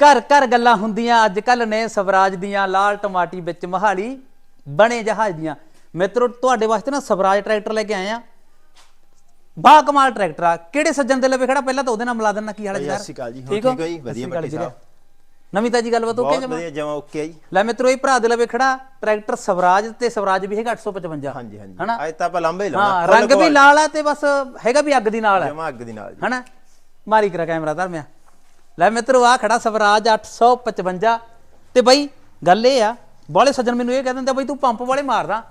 ਘਰ ਘਰ ਗੱਲਾਂ ਹੁੰਦੀਆਂ ਅੱਜ ਕੱਲ ਨੇ ਸਵਰਾਜ ਦੀਆਂ ਲਾਲ ਟਮਾਟੀ ਵਿੱਚ ਮਹਾਲੀ ਬਣੇ ਜਹਾਜ਼ ਦੀਆਂ। ਮਿੱਤਰੋ ਤੁਹਾਡੇ ਵਾਸਤੇ ਨਾ ਸਵਰਾਜ ਟਰੈਕਟਰ ਲੈ ਕੇ ਆਏ ਆ। ਬਾ ਕਮਾਲ ਟਰੈਕਟਰ ਆ। ਕਿਹੜੇ ਸੱਜਣ ਦੇ ਲਵੇ ਖੜਾ? ਪਹਿਲਾਂ ਤਾਂ ਉਹਦੇ ਨਾਲ ਮਿਲਾ ਦੇਣਾ ਕੀ ਹਾਲ ਹੈ ਸਤਿ ਸ਼੍ਰੀ ਅਕਾਲ ਜੀ। ਠੀਕ ਹੋ? ਜੀ? ਵਧੀਆ ਵੀਰੇ। ਸਾਹਿਬ। ਨਵੀਂ ਤਾਜੀ ਗੱਲਬਾਤ ਓਕੇ ਜਮਾ? ਵਧੀਆ ਜਮਾ ਓਕੇ ਜੀ। ਲੈ ਮਿੱਤਰੋ ਇਹ ਭਰਾ ਦੇ ਲਵੇ ਖੜਾ। ਟਰੈਕਟਰ ਸਵਰਾਜ ਤੇ ਸਵਰਾਜ ਵੀ ਹੈਗਾ 855 ਹਾਂਜੀ ਹਾਂਜੀ। ਹਨਾ? ਅੱਜ ਤਾਂ ਆਪਾਂ ਲੰਬੇ ਹੀ ਹਾਂ ਲਾਉਣਾ ਰੰਗ ਵੀ ਲਾਲ ਆ ਤੇ ਬਸ ਹੈਗਾ ਵੀ ਅੱਗ ਦੀ ਨਾਲ ਹੈ ਜਮਾ ਅੱਗ ਦੀ ਨਾਲ ਹਨਾ? ਮਾਰੀ ਕਰਾ ਕੈਮਰਾ ਧਰਮਿਆ। ਲੈ ਮਿੱਤਰੋ ਆ ਖੜਾ ਸਵਰਾਜ 855 ਤੇ ਬਈ ਗੱਲ ਇਹ ਆ ਬਾਲੇ ਸੱਜਣ ਮੈਨੂੰ ਇਹ ਕਹਿ ਦਿੰਦੇ ਬਈ ਤੂੰ ਪੰਪ ਵਾਲੇ ਮਾਰਦਾ।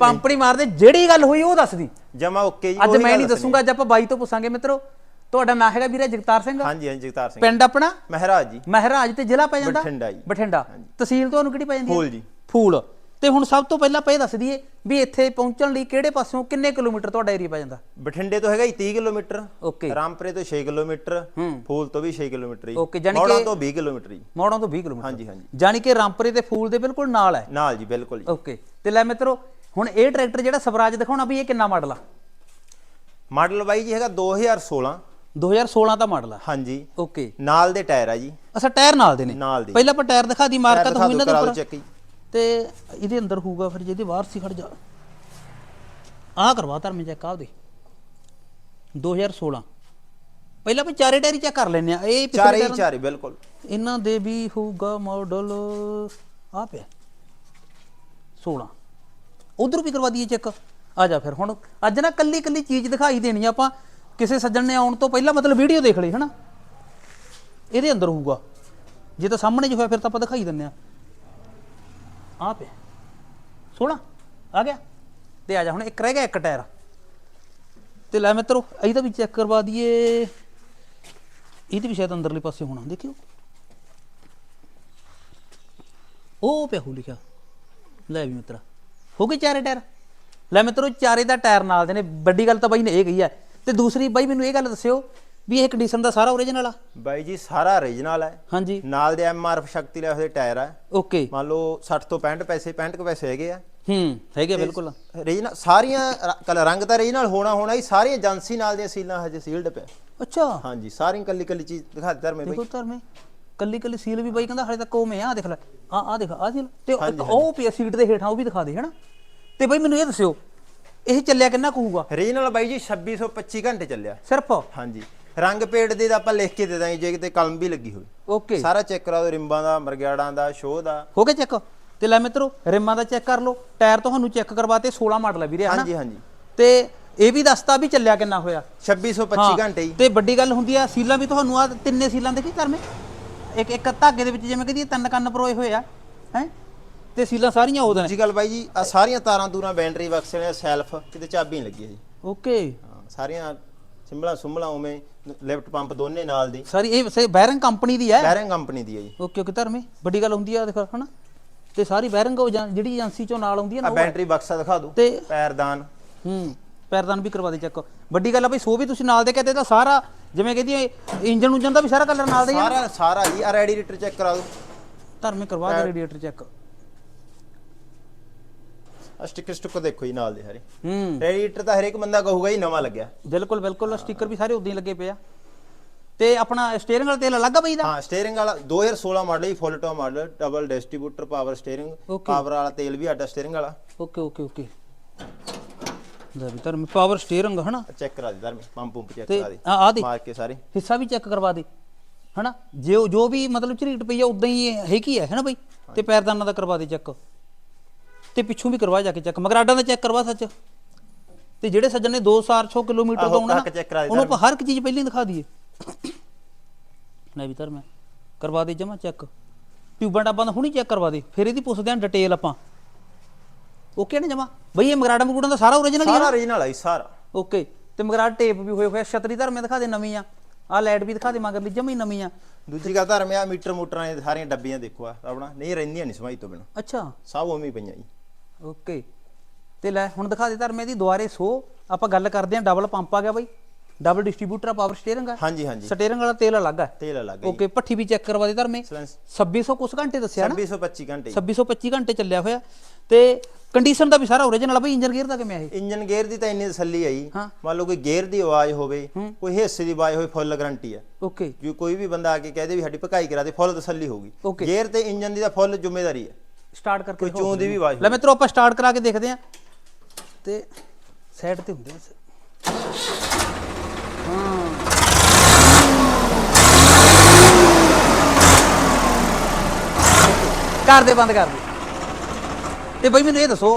ਪੰਪ ਨਹੀਂ ਮਾਰਦੇ ਜਿਹੜੀ ਗੱਲ ਹੋਈ ਉਹ ਦੱਸਦੀ। ਜਮਾ ਓਕੇ ਜੀ ਅੱਜ ਮੈਂ ਨਹੀਂ। ਦੱਸੂਗਾ ਅੱਜ ਆਪਾਂ ਬਾਈ ਤੋਂ ਪੁੱਛਾਂਗੇ ਮਿੱਤਰੋ। ਤੁਹਾਡਾ ਨਾਂ ਹੈਗਾ ਵੀਰੇ ਜਗਤਾਰ ਸਿੰਘ? ਹਾਂਜੀ ਹਾਂਜੀ ਜਗਤਾਰ ਸਿੰਘ। ਪਿੰਡ ਆਪਣਾ? ਮਹਿਰਾਜ ਜੀ। ਮਹਿਰਾਜ ਤੇ ਜ਼ਿਲ੍ਹਾ ਪੈ ਜਾਂਦਾ? ਬਠਿੰਡਾ ਜੀ। ਬਠਿੰਡਾ। ਤਹਿਸੀਲ ਤੁਹਾਨੂੰ ਕਿਹੜੀ ਪੈ ਜਾਂਦੀ ਹੈ? ਫੂਲ ਜੀ। ਫੂਲ। ਤੇ ਹੁਣ ਸਭ ਤੋਂ ਪਹਿਲਾਂ ਆਪਾਂ ਇਹ ਦੱਸ ਦਈਏ ਵੀ ਇੱਥੇ ਪਹੁੰਚਣ ਲਈ ਕਿਹੜੇ ਪਾਸਿਓਂ ਕਿੰਨੇ ਕਿਲੋਮੀਟਰ ਤੁਹਾਡਾ ਏਰੀਆ ਪੈ ਜਾਂਦਾ? ਬਠਿੰਡੇ ਤੋਂ ਹੈਗਾ ਜੀ 30 ਕਿਲੋਮੀਟਰ ਓਕੇ। ਰਾਮਪੁਰੇ ਤੋਂ 6 ਕਿਲੋਮੀਟਰ ਫੂਲ ਤੋਂ ਵੀ 6 ਕਿਲੋਮੀਟਰ ਜੀ। ਓਕੇ, ਮੌੜਾਂ ਕਿ- ਤੋਂ 20 ਕਿਲੋਮੀਟਰ ਜੀ। ਮੋੜੋਂ ਤੋਂ 20 ਕਿਲੋਮੀਟਰ। ਹਾਂਜੀ ਹਾਂਜੀ। ਜਾਣੀ ਕਿ ਰਾਮਪੁਰੇ ਤੇ ਫੂਲ ਦੇ ਬਿਲਕੁਲ ਨਾਲ ਹੈ। ਨਾਲ ਜੀ ਬਿਲਕੁਲ ਜੀ। ਓਕੇ ਤੇ ਲੈ ਮਿੱਤਰੋ ਹੁਣ ਇਹ ਟਰੈਕਟਰ ਜਿਹੜਾ ਸਵਰਾਜ ਦਿਖਾਉਣਾ ਵੀ ਇਹ ਕਿੰਨਾ ਮਾਡਲ ਆ? ਮਾਡਲ ਬਾਈ ਜੀ ਹੈਗਾ 2016 2016 ਦਾ ਮਾਡਲ ਆ। ਹਾਂਜੀ। ਓਕੇ। ਨਾਲ ਦੇ ਟਾਇਰ ਆ ਜੀ। ਅੱਛਾ ਟਾਇਰ ਨਾਲ ਦੇ ਨੇ। ਪਹਿਲਾਂ ਆਪਾਂ ਟਾਇਰ ਦਿਖਾ ਦੀ ਮਾਰਕਾ ਟਾਇਰ ਤਾਂ ਹੋਈ ਦਿਖਾ ਨਾ ਦਿਓ, ਕਰਾ ਦੇ ਉੱਪਰ। ਤੇ ਇਹਦੇ ਅੰਦਰ ਹੋਊਗਾ ਫਿਰ ਜਿਹਦੇ ਬਾਹਰ ਸੀ ਖੜ ਜਾ। ਆਹ ਕਰਵਾ ਧਰਮੇ ਚੈੱਕ ਆ ਉਹਦੇ 2016 ਪਹਿਲਾਂ ਆਪਾਂ ਚਾਰੇ ਟਾਇਰ ਚੈੱਕ ਕਰ ਲੈਨੇ ਆ। ਇਹ ਪਿਛਲੇ ਚਾਰੇ ਹੀ ਟਾਇਰਾਂ- ਚਾਰੇ ਬਿਲਕੁਲ। ਇਹਨਾਂ ਦੇ ਵੀ ਹੋਊਗਾ ਮਾਡਲ ਆ ਪਿਆ। 16 ਉਧਰ ਵੀ ਕਰਵਾ ਦਈਏ ਚੈੱਕ। ਆ ਜਾ ਫਿਰ ਹੁਣ। ਅੱਜ ਨਾ ਕੱਲੀ ਕੱਲੀ ਚੀਜ਼ ਦਿਖਾਈ ਦੇਣੀ ਆ ਆਪਾਂ। ਕਿਸੇ ਸੱਜਣ ਨੇ ਆਉਣ ਤੋਂ ਪਹਿਲਾਂ ਮਤਲਬ ਵੀਡੀਓ ਦੇਖ ਲਈ ਹਨਾ? ਇਹਦੇ ਅੰਦਰ ਹੋਊਗਾ। ਜੇ ਤਾਂ ਸਾਹਮਣੇ ਜੋ ਹੋਇਆ ਫਿਰ ਤਾਂ ਆਪਾਂ ਦਿਖਾਈ ਦਿੰਨੇ ਆ। ਆ ਪਿਆ 16 ਆ ਗਿਆ। ਤੇ ਆ ਜਾ, ਹੁਣ ਇੱਕ ਰਹਿ ਗਿਆ ਇੱਕ ਟਾਇਰ। ਤੇ ਲੈ ਮਿੱਤਰੋ ਇਹਦਾ ਵੀ ਚੈੱਕ ਕਰਵਾ ਦਈਏ। ਇਹਦੇ ਵੀ ਸ਼ਾਇਦ ਅੰਦਰਲੇ ਪਾਸੇ ਹੋਣਾ, ਦੇਖਿਓ। ਉਹ ਪਿਆ ਹੋ ਲਿਖਿਆ। ਲੈ ਵੀ ਮਿੱਤਰਾ, ਹੋ ਗਏ ਚਾਰੇ ਟਾਇਰ। ਲੈ ਮਿੱਤਰੋ, ਚਾਰੇ ਦਾ ਟਾਇਰ ਨਾਲ ਦੇ ਨੇ। ਵੱਡੀ ਗੱਲ ਤਾਂ ਬਾਈ ਨੇ ਇਹ ਕਹੀ ਹੈ। ਤੇ ਦੂਸਰੀ, ਬਾਈ ਮੈਨੂੰ ਇਹ ਗੱਲ ਦੱਸਿਓ ਵੀ ਇਹ ਕੰਡੀਸ਼ਨ ਦਾ ਸਾਰਾ ਓਰੀਜਨਲ ਆ? ਬਾਈ ਜੀ ਸਾਰਾ ਓਰੀਜਨਲ ਹੈ। ਹਾਂਜੀ। ਨਾਲ ਦੇ ਐਮਆਰਐਫ ਸ਼ਕਤੀ ਲੈ ਹੋਏ ਟਾਇਰ ਆ। ਓਕੇ ਮੰਨ ਲਓ 60 ਤੋਂ 65 ਪੈਸੇ 65 ਕੁ ਪੈਸੇ ਹੈਗੇ ਆ। ਹੂੰ ਹੈਗੇ ਬਿਲਕੁਲ। ਰੀਜਨਲ ਸਾਰੀਆਂ ਕਲ ਰੰਗ ਤਾਂ ਰੀਜਨਲ ਹੋਣਾ ਹੋਣਾ ਹੀ ਸਾਰੀਆਂ ਏਜੰਸੀ ਨਾਲ ਦੀਆਂ ਸੀਲਾਂ ਹਜੇ ਸੀਲਡ ਪਿਆ। ਅੱਛਾ। ਹਾਂਜੀ ਸਾਰੀਆਂ ਕੱਲੀ ਕੱਲੀ ਚੀਜ਼ ਦਿਖਾ ਦਿੱਤਾ ਮੈਂ ਦੇਖੋ ਬਾਈ ਧਰਮੇ ਕੱਲੀ ਕੱਲੀ ਸੀਲ ਵੀ ਬਾਈ ਕਹਿੰਦਾ ਹਲੇ ਤੱਕ ਉਵੇਂ ਆ ਦੇਖ ਲੈ। ਆ ਆ ਦੇਖ ਆ ਸੀਲ ਤੇ ਇੱਕ ਉਹ ਪਿਆ ਸੀਟ ਦੇ ਹੇਠਾਂ ਉਹ ਵੀ ਦਿਖਾ ਦੇ ਹਨਾ? ਤੇ ਬਾਈ ਮੈਨੂੰ ਇਹ ਦੱਸਿਓ ਇਹ ਚੱਲਿਆ ਕਿੰਨਾ ਕੁ ਹੋਊਗਾ? ਰੀਜਨਲ ਬਾਈ ਜੀ 2625 ਘੰਟੇ ਚੱਲਿਆ। ਸਿਰਫ? ਹਾਂਜੀ। ਰੰਗ ਪੇੜ ਦੇ ਤਾਂ ਆਪਾਂ ਲਿਖ ਕੇ ਦੇ ਦਾਂਗੇ ਜੇ ਕਿਤੇ ਕਲਮ ਵੀ ਲੱਗੀ ਹੋਵੇ। ਓਕੇ। ਸਾਰਾ ਚੈੱਕ ਕਰਾ ਦਿਓ ਰਿੰਬਾਂ ਦਾ ਮਰਗਿਆੜਾਂ ਦਾ ਸ਼ੋਅ ਦਾ। ਹੋ ਗਿਆ ਚੈੱਕ? ਤੇ ਲੈ ਮਿੱਤਰੋ ਰਿਮਾਂ ਦਾ ਚੈੱਕ ਕਰ ਲਓ। ਟਾਇਰ ਤੁਹਾਨੂੰ ਚੈੱਕ ਕਰਵਾਤੇ 16 ਮਾਡਲ ਹੈ ਵੀਰੇ ਹਨਾ? ਹਾਂਜੀ ਹਾਂਜੀ। ਤੇ ਇਹ ਵੀ ਦੱਸਤਾ ਵੀ ਚੱਲਿਆ ਕਿੰਨਾ ਹੋਇਆ। 2625 ਘੰਟੇ ਹੀ। ਤੇ ਵੱਡੀ ਗੱਲ ਹੁੰਦੀ ਆ ਸੀਲਾਂ ਵੀ ਤੁਹਾਨੂੰ ਆ ਤਿੰਨੇ ਸੀਲਾਂ ਦੇਖੀ ਕਰਮੇ? ਇੱਕ ਇੱਕ ਧਾਗੇ ਦੇ ਵਿੱਚ ਜਿਵੇਂ ਕਹਦੀ ਤਿੰਨ ਕੰਨ ਪਰੋਏ ਹੋਏ ਆ ਹੈ? ਤੇ ਸੀਲਾਂ ਸਾਰੀਆਂ ਉਹਦੇ ਨੇ। ਜੀ ਗੱਲ ਬਾਈ ਜੀ ਆ ਸਾਰੀਆਂ ਤਾਰਾਂ ਤੂਰਾਂ ਬੈਟਰੀ ਬਕਸੇ ਨੇ ਸੈਲਫ ਕਿਤੇ ਚਾਬੀ ਨਹੀਂ ਲੱਗੀ ਹੈ ਜੀ। ਓਕੇ। ਹਾਂ ਸਾਰੀਆਂ ਸਿੰਬਲਾਂ ਸੁੰਬਲਾਂ ਉਵੇਂ ਲਿਫਟ ਪੰਪ ਦੋਨੇ ਨਾਲ ਦੀ। ਸਾਰੀ ਇਹ ਸੇ ਬੈਰਿੰਗ ਕੰਪਨੀ ਦੀ ਹੈ? ਬੈਰਿੰਗ ਕੰਪਨੀ ਦੀ ਹੈ ਜੀ। ਓਕੇ ਓਕੇ ਧਰਮੇ ਵੱਡੀ ਗੱਲ ਹੁੰਦੀ ਆ ਦੇਖੋ ਹਨਾ? ਤੇ ਸਾਰੀ ਬੈਰਿੰਗ ਉਹ ਜਿਹੜੀ ਏਜੰਸੀ ਚੋਂ ਨਾਲ ਆਉਂਦੀ ਹੈ ਨਾ ਆ ਬੈਟਰੀ ਬਕਸਾ ਦਿਖਾ ਦਿਓ ਤੇ ਪੈਰਦਾਨ। ਹੂੰ ਪੈਰਦਾਨ ਵੀ ਕਰਵਾ ਦੇ ਚੈੱਕ। ਵੱਡੀ ਗੱਲ ਆ ਬਈ ਸੋ ਵੀ ਤੁਸੀਂ ਨਾਲ ਦੇ ਕਹਿੰਦੇ ਤਾਂ ਸਾਰਾ ਜਿਵੇਂ ਕਹਦੀ ਇੰਜਨ ਉਂਜਨ ਦਾ ਵੀ ਸਾਰਾ ਕਲਰ ਨਾਲ ਦਾ ਸਾਰਾ ਸਾਰਾ ਜੀ ਆ ਰੈਡੀਏਟਰ ਚੈੱਕ ਕਰਾ ਦਿਓ ਧਰਮੇ ਕਰਵਾ ਦੇ ਰੇਡੀਏਟਰ ਚੈੱਕ ਆ ਸਟicker ਸਟੁੱਕ ਦੇਖੋ ਜੀ ਨਾਲ ਦੇ ਸਾਰੇ ਹੂੰ। ਰੈਡੀਏਟਰ ਤਾਂ ਹਰੇਕ ਬੰਦਾ ਕਹੂਗਾ ਜੀ ਨਵਾਂ ਲੱਗਿਆ। ਬਿਲਕੁਲ ਬਿਲਕੁਲ ਸਟicker ਵੀ ਸਾਰੇ ਉਦਾਂ ਹੀ ਲੱਗੇ ਪਏ ਆ। ਤੇ ਆਪਣਾ ਸਟੀਅਰਿੰਗ ਵਾਲਾ ਤੇਲ ਅਲੱਗ ਆ ਬਈ ਦਾ ਹਾਂ ਸਟੀਅਰਿੰਗ ਵਾਲਾ 2016 ਮਾਡਲ ਹੀ full top model double distributor power steering Okay. Power ਵਾਲਾ ਤੇਲ ਵੀ ਆਡਾ ਸਟੀਅਰਿੰਗ ਵਾਲਾ। ਓਕੇ ਓਕੇ ਓਕੇ ਲੈ ਵੀ ਧਰਮੇ ਪਾਵਰ ਸਟੀਅਰਿੰਗ ਹਨਾ? ਚੈੱਕ ਕਰਾ ਦੇ ਧਰਮੀ ਪੰਪ ਪੰਪ ਚੈੱਕ ਤੇ ਕਰਾ ਦੇ। ਆ ਆ ਦੇ। ਮਾਰ ਕੇ ਸਾਰੇ। ਹਿੱਸਾ ਵੀ ਚੈੱਕ ਕਰਵਾ ਦੇ ਹਨਾ? ਜੋ ਜੋ ਵੀ ਮਤਲਬ ਝਰੀਟ ਪਈ ਆ ਉਦਾਂ ਹੀ ਇਹ ਹੈਗੀ ਹੈ ਹਨਾ ਬਈ? ਤੇ ਪੈਰਦਾਨਾਂ ਦਾ ਕਰਵਾ ਦੇ ਚੈੱਕ। ਤੇ ਪਿੱਛੋਂ ਵੀ ਕਰਵਾ ਜਾ ਕੇ ਚੈੱਕ। ਮਗਰਾਡਾਂ ਦਾ ਚੈੱਕ ਕਰਵਾ ਸੱਚ। ਤੇ ਜਿਹੜੇ ਸੱਜਣ ਨੇ 2-400 ਕਿਲੋਮੀਟਰ ਤੋਂ ਆਉਣਾ ਦੇ ਉਹਨੂੰ ਆਪਾਂ ਹਰ ਇੱਕ ਚੀਜ਼ ਪਹਿਲਾਂ ਹੀ ਦਿਖਾ ਦਈਏ। ਲੈ ਵੀ ਧਰ ਮੈਂ ਕਰਵਾ ਦੇ ਜਮਾ ਚੈੱਕ। ਟਿਊਬਾਂ ਟਾਬਾਂ ਦਾ ਹੁਣੀ ਚੈੱਕ ਕਰਵਾ ਦੇ। ਫਿਰ ਇਹਦੀ ਪੁੱਛਦੇ ਆਂ ਡਿਟੇਲ ਆਪਾਂ। ਓਕੇ ਨਾ ਜਮਾ? ਬਈ ਇਹ ਮਗਰਾਡਾ ਮਗੂੜਾਂ ਦਾ ਸਾਰਾ ਓਰੀਜਨਲ ਹੀ ਸਾਰਾ? ਓਰੀਜਨਲ ਹੈ ਸਾਰਾ। ਓਕੇ ਤੇ ਮਗਰਾੜ ਟੇਪ ਵੀ ਹੋਏ ਹੋਇਆ ਛਤਰੀ ਧਰ ਮੈਂ ਦਿਖਾ ਦੇ ਨਵੀਂ ਆ। ਆ ਲਾਈਟ ਵੀ ਦਿਖਾ ਦੇ ਮਗਰਲੀ ਜਮੀ ਨਵੀਂ ਆ। ਦੂਜੀ ਗੱਲ ਧਰਮ ਆ ਮੀਟਰ ਮੂਟਰਾਂ ਦੀਆਂ ਸਾਰੀਆਂ ਡੱਬੀਆਂ ਦੇਖੋ ਆ ਆਪਣਾ। ਨਹੀਂ ਰਹਿੰਦੀਆਂ ਨਹੀਂ ਸਮਾਈ ਤੋਂ ਬਿਨਾ। ਅੱਛਾ। ਸਭ ਉਵੇਂ ਹੀ ਪਈਆਂ ਜੀ। ਓਕੇ। ਤੇ ਲੈ ਹੁਣ ਦਿਖਾ ਦੇ ਧਰ ਮੈਂ ਦੀ ਦੁਆਰੇ ਸੋ। ਆਪਾਂ ਗੱਲ ਕਰਦੇ ਆਂ ਡਬਲ ਪੰਪ ਆ ਗਿਆ ਬਾਈ। ਡਬਲ ਡਿਸਟ੍ਰੀਬਿਊਟਰ ਪਾਵਰ ਸਟੀਅਰਿੰਗ ਹੈ ਹਾਂਜੀ ਹਾਂਜੀ। ਸਟੀਅਰਿੰਗ ਵਾਲਾ ਤੇਲ ਅਲੱਗ ਹੈ ਤੇਲ ਅਲੱਗ ਹੈ ਓਕੇ ਪੱਠੀ ਵੀ ਚੈੱਕ ਕਰਵਾ ਦੇ ਧਰਮੇ ਸਲੈਂਸ 2600 ਕੁਛ ਘੰਟੇ ਦੱਸਿਆ ਨਾ? 2625 ਘੰਟੇ। 2625 ਘੰਟੇ ਚੱਲਿਆ ਹੋਇਆ। ਤੇ ਕੰਡੀਸ਼ਨ ਦਾ ਵੀ ਸਾਰਾ ਓਰੀਜਨਲ ਬਈ ਇੰਜਨ ਗੇਅਰ ਦਾ ਕਿਵੇਂ ਆ ਇਹ? ਇੰਜਨ ਗੇਅਰ ਦੀ ਤਾਂ ਇੰਨੀ ਤਸੱਲੀ ਆਈ ਹਾਂ। ਮੰਨ ਲਓ ਕੋਈ ਗੇਅਰ ਦੀ ਆਵਾਜ਼ ਹੋਵੇ ਕੋਈ ਹਿੱਸੇ ਦੀ ਆਵਾਜ਼ ਹੋਵੇ ਫੁੱਲ ਗਾਰੰਟੀ ਹੈ ਓਕੇ। ਜੇ ਕੋਈ ਵੀ ਬੰਦਾ ਆ ਕੇ ਕਹਦੇ ਵੀ ਸਾਡੀ ਭਕਾਈ ਕਰਾ ਦੇ ਫੁੱਲ ਤਸੱਲੀ Okay. ਗੇਅਰ ਤੇ ਇੰਜਨ ਦੀ ਤਾਂ ਫੁੱਲ ਜ਼ਿੰਮੇਵਾਰੀ ਹੈ ਸਟਾਰਟ ਕਰਕੇ ਕੋਈ ਚੋਂ ਦੀ ਵੀ ਆਵਾਜ਼ ਲੈ ਮਿੱਤਰੋ ਆਪਾਂ ਸਟਾਰਟ ਕਰਾ ਕੇ ਦੇਖਦੇ ਆਂ ਤੇ ਸਾਈਡ ਤੇ ਹੁੰਦੇ ਆ ਹਾਂ। ਕਰ ਦੇ ਬੰਦ ਕਰ ਦੇ। ਤੇ ਬਈ ਮੈਨੂੰ ਇਹ ਦੱਸੋ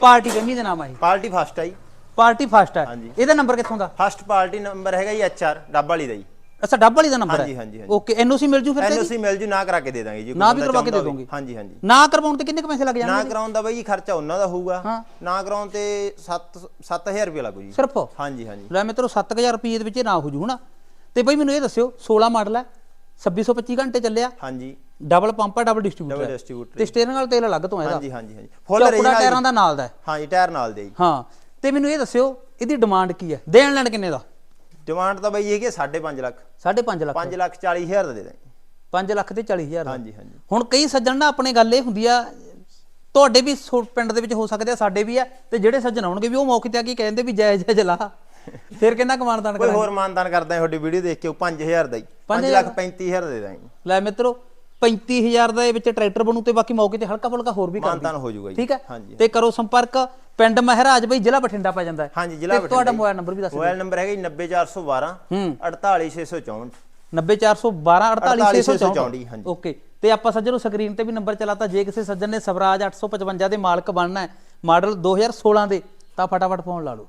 ਪਾਰਟੀ ਕੰਮੀ ਦੇ ਨਾਮ I party first I party first ਹਾਂਜੀ। ਇਹਦਾ ਨੰਬਰ ਕਿੱਥੋਂ ਦਾ? ਫਸਟ ਪਾਰਟੀ ਨੰਬਰ ਹੈਗਾ ਜੀ ਐਚਆਰ ਡੱਬ ਵਾਲੀ ਦਾ ਜੀ। ਅੱਛਾ ਡੱਬ ਵਾਲੀ ਦਾ ਨੰਬਰ ਹਾਂਜੀ, ਹੈ ਹਾਂਜੀ, ਹਾਂਜੀ। ਓਕੇ ਐਨਓਸੀ ਮਿਲ ਜੂ ਫਿਰ ਤੇ ਐਨਓਸੀ ਮਿਲ ਜੂ ਨਾ ਕਰਾ ਕੇ ਦੇ ਦਾਂਗੇ ਜੀ ਨਾ ਵੀ ਕਰਵਾ ਕੇ ਦੇ ਦੋਗੇ। ਹਾਂਜੀ ਹਾਂਜੀ। ਨਾ ਕਰਵਾਉਣ ਤੇ ਕਿੰਨੇ ਕੁ ਪੈਸੇ ਲੱਗ ਨਾ ਜਾਣਗੇ ਕਰਾਉਣ ਦਾ ਬਾਈ ਜੀ ਖਰਚਾ ਉਹਨਾਂ ਦਾ ਹੋਊਗਾ। ਨਾ ਕਰਾਉਣ ਤੇ 7 7000 ਰੁਪਏ ਲੱਗੂ ਜੀ। ਸਿਰਫ? ਹਾਂਜੀ ਹਾਂਜੀ। ਲੈ ਮਿੱਤਰੋ 7000 ਰੁਪਏ ਦੇ ਵਿੱਚ ਨਾ ਹੋ ਜੂ ਹਨਾ। ਤੇ ਬਈ ਮੈਨੂੰ ਇਹ ਦੱਸਿਓ 16 ਮਾਡਲ ਹੈ 2625 ਘੰਟੇ ਚੱਲਿਆ। ਹਾਂਜੀ। ਡਬਲ ਪੰਪ ਹੈ ਡਬਲ ਡਬਲ ਡਿਸਟ੍ਰੀਬਿਊਟਰ ਤੇ ਸਟੀਅਰਿੰਗ ਵਾਲਾ ਤੇਲ ਅਲੱਗ ਤੋਂ ਹੈ ਇਹਦਾ ਹਾਂਜੀ ਹਾਂਜੀ। ਹਾਂਜੀ ਫੁੱਲ original ਟਾਇਰਾਂ ਦਾ ਨਾਲ ਦਾ। ਹਾਂਜੀ ਟਾਇਰ ਨਾਲ ਦੇ ਜੀ। ਹਾਂ। ਤੇ ਮੈਨੂੰ ਇਹ ਦੱਸਿਓ ਇਹਦੀ ਡਿਮਾਂਡ ਕੀ ਹੈ? ਦੇਣ ਲੈਣ ਕਿੰਨੇ ਦਾ? ਡਿਮਾਂਡ ਤਾਂ ਬਾਈ ਹੈਗੀ 5.5 ਲੱਖ। 5.5 ਲੱਖ। 5 ਲੱਖ 40 ਹਜ਼ਾਰ ਦਾ ਦੇ ਦਾਂਗੇ। 5 ਲੱਖ ਤੇ 40000 ਦਾ। ਹਾਂਜੀ ਹਾਂਜੀ। ਹੁਣ ਕਈ ਸੱਜਣ ਨਾ ਆਪਣੇ ਗੱਲ ਇਹ ਹੁੰਦੀ ਆ ਤੁਹਾਡੇ ਵੀ ਪਿੰਡ ਦੇ ਵਿੱਚ ਹੋ ਸਕਦੇ ਆ ਸਾਡੇ ਵੀ ਆ ਤੇ ਜਿਹੜੇ ਸੱਜਣ ਆਉਣਗੇ ਵੀ ਉਹ ਮੌਕੇ ਤੇ ਆ ਕੇ ਕਹਿੰਦੇ ਵੀ ਜੈ ਜੈ ਜਲਾ। ਫਿਰ ਕਹਿੰਦਾ ਕਮਾਨਦਾਨ ਕੋਈ ਕਰਾਂਗੇ? ਹੋਰ ਮਾਨਦਾਨ ਕਰਦਾ ਤੁਹਾਡੀ ਵੀਡੀਓ ਦੇਖ ਕੇ ਉਹ 5000 ਦਾ ਹੀ। 5 ਪੰਜ ਲੱਖ 35000 ਦੇ ਦਾਂਗੇ। ਲੈ ਮਿੱਤਰੋ 35000 ਦੇ ਵਿੱਚ ਟਰੈਕਟਰ ਬਣੂ ਤੇ ਬਾਕੀ ਮੌਕੇ ਤੇ ਹਲਕਾ ਫੁਲਕਾ ਹੋਰ ਵੀ ਕਰ ਮਾਨਦਾਨ ਹੋ ਜਾਊਗਾ ਜੀ। ਠੀਕ ਹੈ? ਹਾਂਜੀ। ਤੇ ਕਰੋ ਸੰਪਰਕ। ਪਿੰਡ ਮਹਿਰਾਜ ਬਈ ਜ਼ਿਲ੍ਹਾ ਬਠਿੰਡਾ ਪੈ ਜਾਂਦਾ ਹੈ। ਹਾਂਜੀ ਜ਼ਿਲ੍ਹਾ ਤੇ ਤੁਹਾਡਾ ਬਠਿੰਡਾ ਮੋਬਾਈਲ ਨੰਬਰ ਵੀ ਦੱਸ ਦਿਓ। ਮੋਬਾਈਲ ਨੰਬਰ ਹੈਗਾ ਜੀ 90412 ਹੂੰ। 48664 90412 48664 48664 ਹਾਂਜੀ। ਓਕੇ। ਤੇ ਆਪਾਂ ਸੱਜਣ ਨੂੰ ਸਕਰੀਨ ਤੇ ਵੀ ਨੰਬਰ ਚਲਾਤਾ। ਜੇ ਕਿਸੇ ਸੱਜਣ ਨੇ ਸਵਰਾਜ 855 ਦੇ ਮਾਲਕ ਬਣਨਾ ਹੈ ਮਾਡਲ 2016 ਦੇ ਤਾਂ ਫਟਾਫਟ ਫੋਨ ਲਾ ਲਓ।